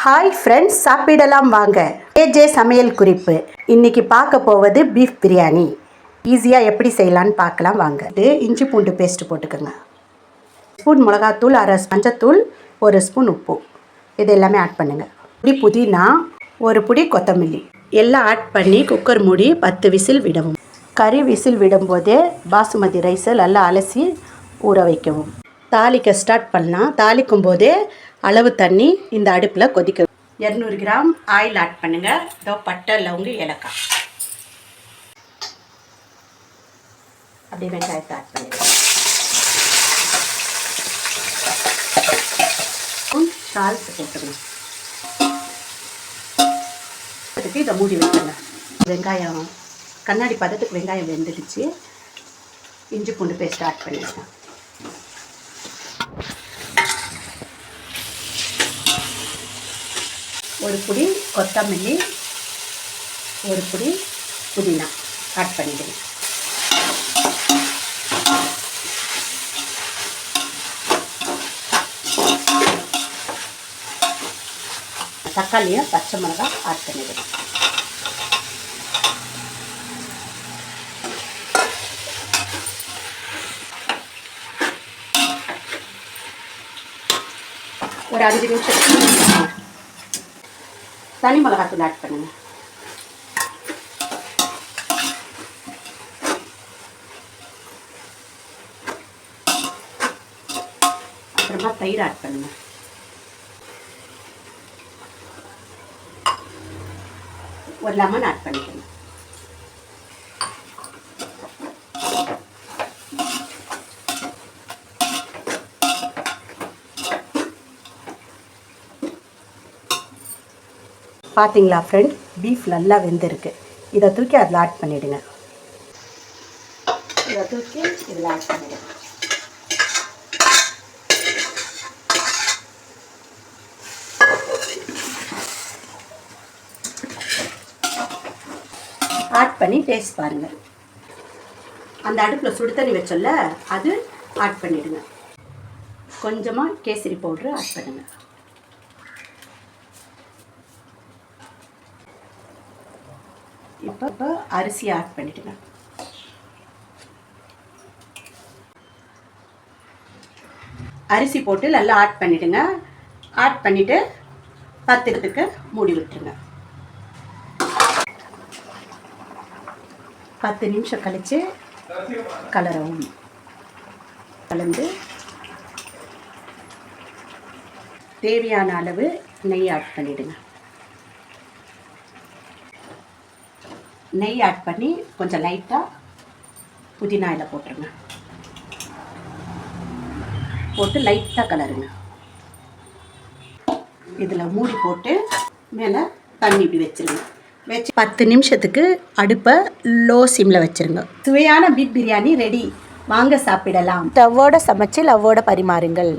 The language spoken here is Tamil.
ஹாய் ஃப்ரெண்ட்ஸ் சாப்பிடலாம் வாங்க. ஏஜே சமையல் குறிப்பு. இன்னைக்கு பார்க்க போவது பீஃப் பிரியாணி. ஈஸியாக எப்படி செய்யலான்னு பார்க்கலாம் வாங்க. இது இஞ்சி பூண்டு பேஸ்ட் போட்டுக்கோங்க. ஸ்பூன் மிளகாத்தூள் அரை மஞ்சத்தூள் ஒரு ஸ்பூன் உப்பு. இது எல்லாமே ஆட் பண்ணுங்கள் புடி புதினா ஒரு புடி கொத்தமல்லி. எல்லாம் ஆட் பண்ணி குக்கர் மூடி பத்து விசில் விடவும். கறி விசில் விடும்போதே பாசுமதி ரைஸை நல்லா அலசி ஊற வைக்கவும். தாளிக்க ஸ்டார்ட் பண்ணலாம். தாளிக்கும் போதே அளவு தண்ணி இந்த அடுப்பில் கொதிக்க இரநூறு கிராம் ஆயில் ஆட் பண்ணுங்கள் இதோ பட்டை லவங்கு ஏலக்காய். அப்படியே வெங்காயத்தை ஆட் பண்ணிடுங்க சால்ட் போட்டுக்கணும் அதுக்கு இதை மூடி வைக்கல வெங்காயம் கண்ணாடி பதத்துக்கு வெங்காயம் வெந்துடுச்சு. இஞ்சி பூண்டு பேஸ்ட் ஆட் பண்ணிடுறேன் ஒரு புடி கொத்தமல்லி ஒரு புடி புதினா. ஆட் பண்ணிடுங்க தக்காளியும் பச்சை மிளகாய் ஆட் பண்ணிடுங்க ஒரு அஞ்சு நிமிஷம். தனி மிளகாத்தூள் ஆட் பண்ணுங்க. அப்புறமா தயிர் ஆட் பண்ணுங்க. ஒரு லெமன் ஆட் பண்ணிக்கணும் பார்த்தீங்களா ஃப்ரெண்ட் பீஃப் நல்லா வெந்திருக்கு. இதை தூக்கி அதில் ஆட் பண்ணிவிடுங்க இதை தூக்கி இதில் ஆட் பண்ணிவிடுங்க ஆட் பண்ணி டேஸ்ட் பாருங்கள் அந்த அடுப்பில் சுடு தண்ணி வச்சோல்ல அது ஆட் பண்ணிவிடுங்க கொஞ்சமாக கேசரி பவுட்ரு ஆட் பண்ணுங்கள் இப்போ இப்போ அரிசி ஆட் பண்ணிடுங்க அரிசி போட்டு நல்லா ஆட் பண்ணிவிடுங்க ஆட் பண்ணிவிட்டு பத்துக்கிறதுக்கு மூடி விட்டுருங்க. பத்து நிமிஷம் கழித்து கலரவும். கலந்து தேவையான அளவு நெய் ஆட் பண்ணிவிடுங்க நெய் ஆட் பண்ணி கொஞ்சம் லைட்டாக புதினா இலை போட்டுருங்க. போட்டு லைட்டாக கலருங்க. இதில் மூடி போட்டு மேலே தண்ணி இப்படி வச்சுருங்க. வச்சு பத்து நிமிஷத்துக்கு அடுப்பை லோ சிம்மில் வச்சுருங்க. சுவையான பீட் பிரியாணி ரெடி வாங்க சாப்பிடலாம். லவ்வோட சமைச்சு லவ்வோட பரிமாறுங்கள்.